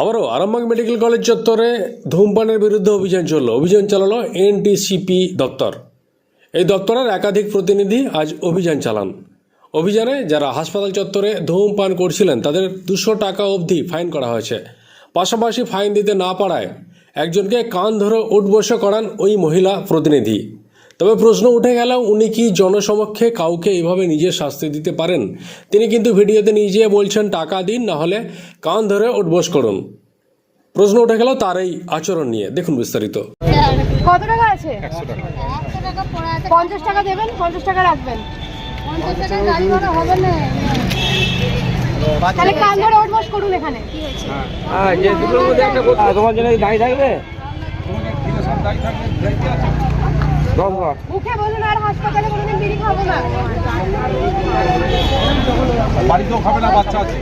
আবারও Arambagh medical college চত্বরে ধূমপানের বিরুদ্ধে অভিযান চলল। অভিযান চালালো এনটিসিপি দপ্তর। এই দপ্তরের একাধিক প্রতিনিধি আজ অভিযান চালান। অভিযানে যারা হাসপাতাল চত্বরে ধূমপান করছিলেন, তাদের দুশো টাকা অবধি ফাইন করা হয়েছে। পাশাপাশি ফাইন দিতে না পারায় একজনকে কান ধরে উঠবসে করান ওই মহিলা প্রতিনিধি। তবে প্রশ্ন উঠে গেল উনি কি জনসমক্ষে কাউকে এইভাবে নিজে শাস্তি দিতে পারেন? তিনি কিন্তু ভিডিওতে নিজে বলছেন টাকা দিন না হলে কান ধরে উঠবোস করুন। প্রশ্ন উঠে গেল তার এই আচরণ নিয়ে। দেখুন বিস্তারিত। কত টাকা আছে? একশো টাকা। পড়ে আছে। পঞ্চাশ টাকা দেবেন পঞ্চাশ টাকা রাখবেন। পঞ্চাশ টাকা গাড়ি ভাড়া হবে না। তাহলে কান ধরে ওঠবস করুন এখানে। হ্যাঁ যে দুটোর মধ্যে একটা করতে হবে। তোমার জন্য দাঁড়িয়ে থাকবে? মুখে বলুন আর হাসপাতালে কোনোদিন বিড়ি খাব না। বাড়িতেও খাবে না বাচ্চা আছে?